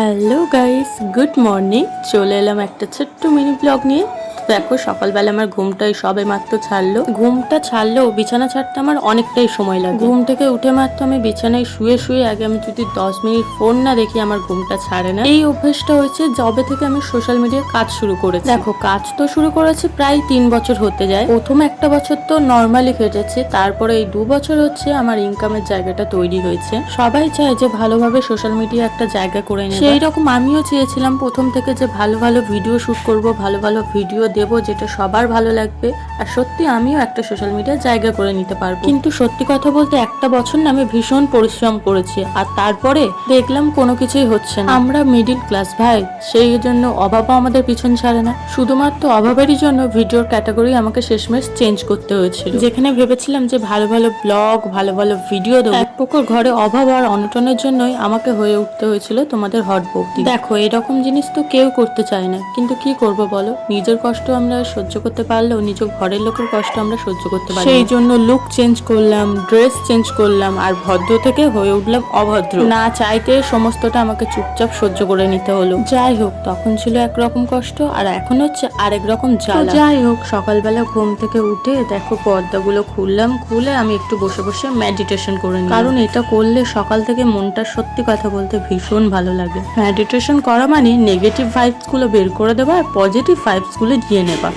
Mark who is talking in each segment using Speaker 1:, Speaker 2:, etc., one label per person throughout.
Speaker 1: Hello guys good morning চলে এলাম একটা ছোট্ট মিনি ব্লগ নিয়ে। দেখো সকালবেলা আমার ঘুমটাই সবে মাত্র ছাড়লো। ঘুমটা ছাড়লেও বিছানা ছাড়তে আমার অনেকটাই সময় লাগে। ঘুম থেকে উঠে মাত্র আমি বিছানায় শুয়ে শুয়ে আগে আমি যদি দশ মিনিট ফোন না দেখি, আমার ঘুমটা ছাড়ে না। এই অভ্যেসটা হয়েছে যবে থেকে আমি সোশ্যাল মিডিয়ায় কাজ শুরু করেছি। দেখো, কাজ তো শুরু করেছি প্রায় তিন বছর হতে যায়। প্রথম একটা বছর তো নর্মালি কেটেছে তারপরে এই দু বছর হচ্ছে আমার ইনকামের জায়গাটা তৈরি হয়েছে। সবাই চায় যে ভালোভাবে সোশ্যাল মিডিয়া একটা জায়গা করে নেবে। সেই রকম আমিও চেয়েছিলাম প্রথম থেকে যে ভালো ভালো ভিডিও শুট করব, ভালো ভালো ভিডিও দেব যেটা সবার ভালো লাগবে। আর সত্যি আমিও একটা সোশ্যাল মিডিয়ার জায়গা করে নিতে পারব। কিন্তু সত্যি কথা বলতে একটা বছর না আমি ভীষণ পরিশ্রম করেছি। আর তারপরে দেখলাম কোনো কিছুই হচ্ছে না। আমরা মিডিল ক্লাস ভাই, সেই জন্য অভাবও আমাদের পিছন ছাড়ে না। শুধুমাত্র অভাবেরই জন্য ভিডিওর ক্যাটাগরি আমাকে শেষমেশ চেঞ্জ করতে হয়েছিল। যেখানে ভেবেছিলাম যে ভালো ভালো ব্লগ ভালো ভালো ভিডিও দেবো। এক প্রকার ঘরে অভাব আর অনটনের জন্যই আমাকে হয়ে উঠতে হয়েছিল তোমাদের হট ভক্তি দেখো, এরকম জিনিস তো কেউ করতে চায় না। কিন্তু কি করব বলো? নিজের কষ্ট আমরা সহ্য করতে পারলেও নিজের ঘরের লোকের কষ্ট আমরা সহ্য করতে পারি সেই জন্য লুক চেঞ্জ করলাম ড্রেস চেঞ্জ করলাম আর ভদ্র থেকে হয়ে উঠলাম অভদ্র। না চাইতে সমস্তটা আমাকে চুপচাপ সহ্য করে নিতে হলো। যাই হোক তখন ছিল একরকম কষ্ট আর এখন হচ্ছে আরেক রকম জ্বালা। যাই হোক সকালবেলা ঘুম থেকে উঠে দেখো পর্দাগুলো খুললাম খুলে আমি একটু বসে বসে মেডিটেশন করে নিই কারণ এটা করলে সকাল থেকে মনটা সত্যি কথা বলতে ভীষণ ভালো লাগে। মেডিটেশন করা মানে নেগেটিভ ভাইবসগুলো বের করে দেওয়া আর পজিটিভ ভাইবস দিয়ে নেবা।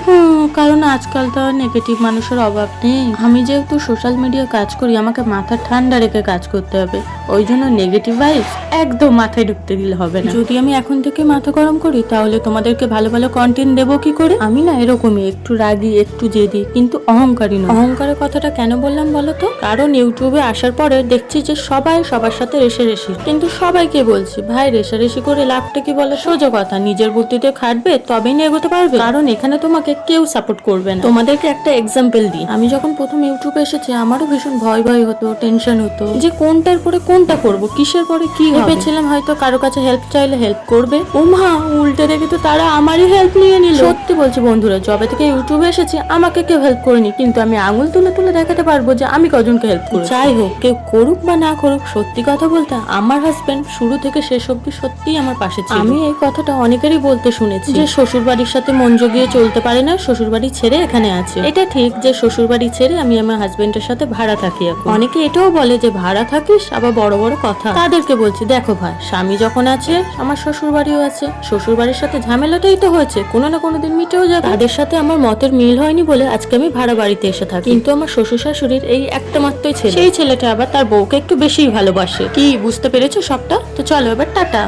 Speaker 1: কারণ আজকাল তো নেগেটিভ মানুষের অভাব নেই। আমি যেহেতু সোশ্যাল মিডিয়া কাজ করি আমাকে মাথা ঠান্ডা রেখে কাজ করতে হবে। ওই জন্য নেগেটিভ ভাইবস একদম মাথায় ঢুকতে দিলে হবে না। যদি আমি এখন থেকে মাথা গরম করি তাহলে তোমাদেরকে ভালো ভালো কন্টেন্ট দেবো কি করে? আমি না এরকমই একটু রাগি একটু জেদি কিন্তু অহংকারী নয় অহংকারের কথাটা কেন বললাম বলো তো? কারণ ইউটিউবে আসার পরে দেখছি যে সবাই সবার সাথে রেশারেশি কিন্তু সবাইকে বলছি ভাই রেশারেশি করে লাভটা কি বলে? সোজা কথা নিজের বুদ্ধিতে খাটবে তবেই নিয়ে এগোতে পারবে। কারণ এখানে তোমাকে কেউ সাপোর্ট করবে না। তোমাদেরকে একটা এক্সাম্পল দিই। আমি যখন প্রথম ইউটিউবে এসেছি, আমারও ভীষণ ভয় ভয় হতো টেনশন হতো। যে কোনটার পরে কোনটা করব, কিসের পরে কি ভেবেছিলাম হয়তো কারও কাছে হেল্প চাইলে হেল্প করবে। ও মা, উল্টে দেখে তো তারা আমারই হেল্প নিয়ে নিল। সত্যি বলছি বন্ধুরা, যবে থেকে ইউটিউবে এসেছি, আমাকে কেউ হেল্প করেনি। কিন্তু আমি আঙুল তুলে তুলে দেখাতে পারব যে আমি কজনকে হেল্প করি যাই হোক, কেউ করুক বা না করুক, সত্যি কথা বলতে আমার হাজবেন্ড শুরু থেকে শেষ অব্দি সত্যিই আমার পাশে ছিল। আমি এই কথাটা অনেকেরই বলতে শুনেছি যে শ্বশুর বাড়ির সাথে মন জগিয়ে চলতে পারে না শ্বশুর বাড়ি ছেড়ে এখানে আছে। এটা ঠিক যে শ্বশুর বাড়ি ছেড়ে আমি আমার হাজবেন্ডের সাথে ভাড়া থাকি এখন। অনেকে এটাও বলে যে ভাড়া থাকিস, আবার বড় বড় কথা। তাদেরকে বলছি, দেখো ভাই, স্বামী যখন আছে, আমার শ্বশুর বাড়িও আছে। শ্বশুর বাড়ির সাথে ঝামেলাটাই তো হয়েছে, কোনো না কোনো দিন মিটেও যাবে। তাদের সাথে আমার মতের মিল হয়নি বলে আজকে আমি ভাড়া বাড়িতে এসে থাকি। কিন্তু আমার শ্বশুর শাশুড়ির এই একটা মাত্রই ছেলে। সেই ছেলেটা আবার তার বউকে একটু বেশিই ভালোবাসে। কি, বুঝতে পেরেছ সবটা? তো চলো এবার টাটা।